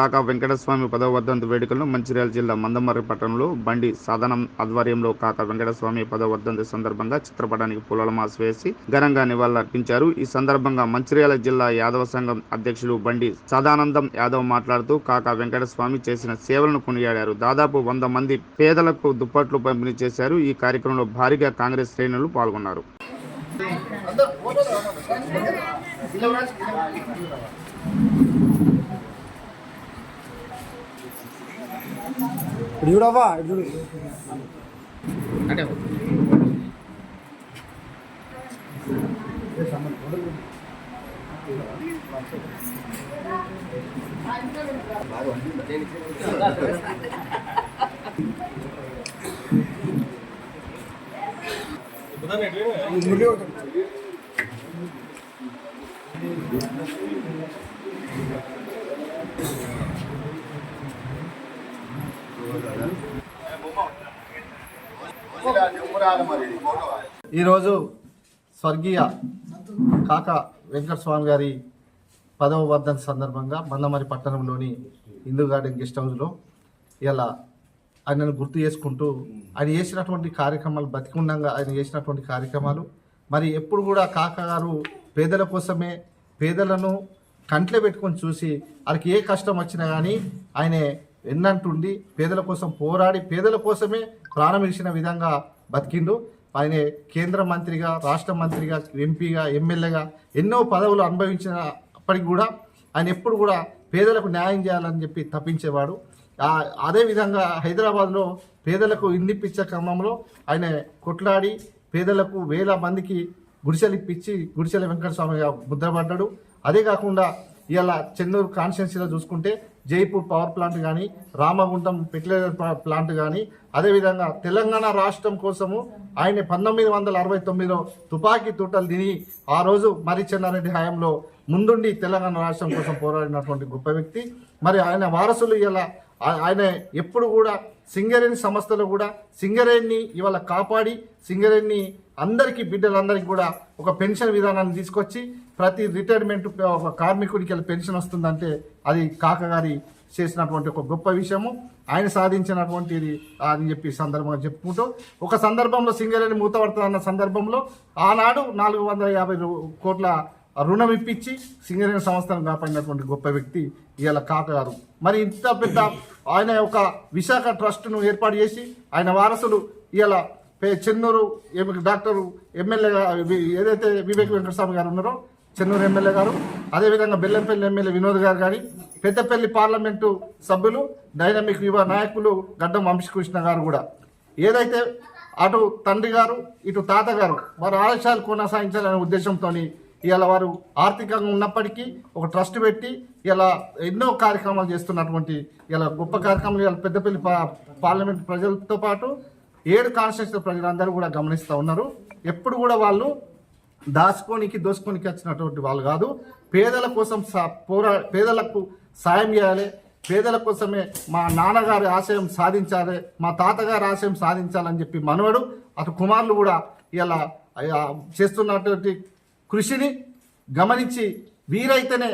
కాకా వెంకటస్వామి పదవ వర్ధంతి వేడుకలను మంచిర్యాల జిల్లా మందమర్రి పట్టణంలో బండి సాధనం ఆధ్వర్యంలో కాకా వెంకటస్వామి పదవ వర్ధంతి సందర్భంగా చిత్రపటానికి పూలమాస్ వేసి ఘనంగా నివాళులర్పించారు. ఈ సందర్భంగా మంచిర్యాల జిల్లా యాదవ సంఘం అధ్యక్షులు బండి సదానందం యాదవ్ మాట్లాడుతూ కాకా వెంకటస్వామి చేసిన సేవలను కొనియాడారు. దాదాపు వంద మంది పేదలకు దుప్పట్లు పంపిణీ చేశారు. ఈ కార్యక్రమంలో భారీగా కాంగ్రెస్ శ్రేణులు పాల్గొన్నారు. ఇప్పుడు చూడవ్వా ఇప్పుడు చూడు మురళి ఒకటి. ఈరోజు స్వర్గీయ కాక వెంకటస్వామి గారి పదవ వర్ధన సందర్భంగా మందమరి పట్టణంలోని హిందూ గార్డెన్ గెస్ట్ హౌస్లో ఇలా ఆయనను గుర్తు చేసుకుంటూ ఆయన చేసినటువంటి కార్యక్రమాలు బతికుండగా ఆయన చేసినటువంటి కార్యక్రమాలు. మరి ఎప్పుడు కూడా కాక గారు పేదల కోసమే పేదలను కంట్లో పెట్టుకొని చూసి వాళ్ళకి ఏ కష్టం వచ్చినా కానీ ఆయన ఎన్నంటుండి పేదల కోసం పోరాడి పేదల కోసమే ప్రాణం ఇచ్చిన విధంగా బతికిండు. ఆయన కేంద్ర మంత్రిగా రాష్ట్ర మంత్రిగా ఎంపీగా ఎమ్మెల్యేగా ఎన్నో పదవులు అనుభవించిన అప్పటికి కూడా ఆయన ఎప్పుడు కూడా పేదలకు న్యాయం చేయాలని చెప్పి తప్పించేవాడు. అదేవిధంగా హైదరాబాద్లో పేదలకు ఇండిపించే క్రమంలో ఆయన కొట్లాడి పేదలకు వేల మందికి గుడిసెలు ఇప్పించి గుడిసెల వెంకటస్వామిగా ముద్రపడ్డాడు. అదే కాకుండా ఇవాళ చెన్నూరు కాన్స్టిట్యున్సీలో చూసుకుంటే జైపూర్ పవర్ ప్లాంట్ కానీ రామగుండం పెట్రోలియం ప్లాంట్ కానీ అదేవిధంగా తెలంగాణ రాష్ట్రం కోసము ఆయన పంతొమ్మిది వందల అరవై తొమ్మిదిలో తుపాకీ తూటలు తిని ఆ రోజు మరిచెన్నారెడ్డి హయాంలో ముందుండి తెలంగాణ రాష్ట్రం కోసం పోరాడినటువంటి గొప్ప వ్యక్తి. మరి ఆయన వారసులు ఇలా ఆయన ఎప్పుడు కూడా సింగరేణి సంస్థలో కూడా సింగరేణిని ఇవాళ కాపాడి సింగరేణిని అందరికీ బిడ్డలందరికీ కూడా ఒక పెన్షన్ విధానాన్ని తీసుకొచ్చి ప్రతి రిటైర్మెంట్ ఒక కార్మికుడికి పెన్షన్ వస్తుందంటే అది కాకగారి చేసినటువంటి ఒక గొప్ప విషయము. ఆయన సాధించినటువంటిది అని చెప్పి సందర్భంగా చెప్పుకుంటూ ఒక సందర్భంలో సింగరేణి మూతపడుతుందన్న సందర్భంలో ఆనాడు నాలుగు వందల యాభై కోట్ల రుణం ఇప్పించి సింగరేణ సంస్థను కాపాడినటువంటి గొప్ప వ్యక్తి ఇవాళ కాకగారు. మరి ఇంత పెద్ద ఆయన ఒక విశాఖ ట్రస్ట్ను ఏర్పాటు చేసి ఆయన వారసులు ఇవాళ పే- చెన్నూరు ఎం- డాక్టర్ ఎమ్మెల్యే ఏదైతే వివేక్ వెంకటస్వామి గారు ఉన్నారో చెన్నూరు ఎమ్మెల్యే గారు అదేవిధంగా బెల్లంపల్లి ఎమ్మెల్యే వినోద్ గారు కానీ పెద్దపల్లి పార్లమెంటు సభ్యులు డైనమిక్ యువ నాయకులు గడ్డం వంశీకృష్ణ గారు కూడా. ఏదైతే అటు తండ్రి గారు ఇటు తాతగారు వారు ఆలస్యాలు కొనసాగించాలనే ఉద్దేశంతో ఇలా వారు ఆర్థికంగా ఉన్నప్పటికీ ఒక ట్రస్ట్ పెట్టి ఇలా ఎన్నో కార్యక్రమాలు చేస్తున్నటువంటి ఇలా గొప్ప కార్యక్రమాలు ఇలా పెద్దపల్లి పా పార్లమెంట్ ప్రజలతో పాటు ఏడు కాన్స్టిట్యూషన్ ప్రజలందరూ కూడా గమనిస్తూ ఉన్నారు. ఎప్పుడు కూడా వాళ్ళు దాచుకోనికి దోచుకోనికి వచ్చినటువంటి వాళ్ళు కాదు. పేదల కోసం సా- పోరా పేదలకు సాయం చేయాలి. పేదల కోసమే మా నాన్నగారి ఆశయం సాధించాలి మా తాతగారి ఆశయం సాధించాలని చెప్పి మనవడు అటు కుమారులు కూడా ఇలా చేస్తున్నటువంటి కృషిని గమనించి వీరైతేనే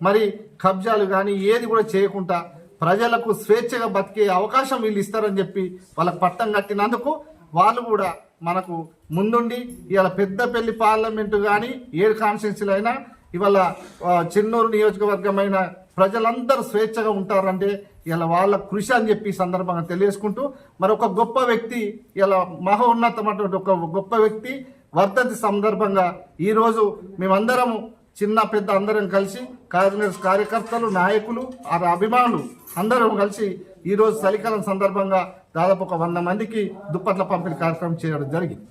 మరి కబ్జాలు కానీ ఏది కూడా చేయకుండా ప్రజలకు స్వేచ్ఛగా బతికే అవకాశం వీళ్ళు ఇస్తారని చెప్పి వాళ్ళకు పట్టం కట్టినందుకు వాళ్ళు కూడా మనకు ముందుండి ఇవాళ పెద్దపల్లి పార్లమెంటు కానీ ఏడు కాన్స్టిట్యున్సీలు అయినా ఇవాళ ఆ, చెన్నూరు నియోజకవర్గమైన ప్రజలందరూ స్వేచ్ఛగా ఉంటారంటే ఇలా వాళ్ళ కృషి అని చెప్పి సందర్భంగా తెలియజేసుకుంటూ మరి ఒక గొప్ప వ్యక్తి ఇలా మహోన్నతమైనటువంటి ఒక గొప్ప వ్యక్తి వర్ధంతి సందర్భంగా ఈరోజు మేమందరము చిన్న పెద్ద అందరం కలిసి కాంగ్రెస్ కార్యకర్తలు నాయకులు ఆ అభిమానులు అందరం కలిసి ఈరోజు చలికాలం సందర్భంగా దాదాపు ఒక వంద మందికి దుప్పట్ల పంపిణీ కార్యక్రమం చేయడం జరిగింది.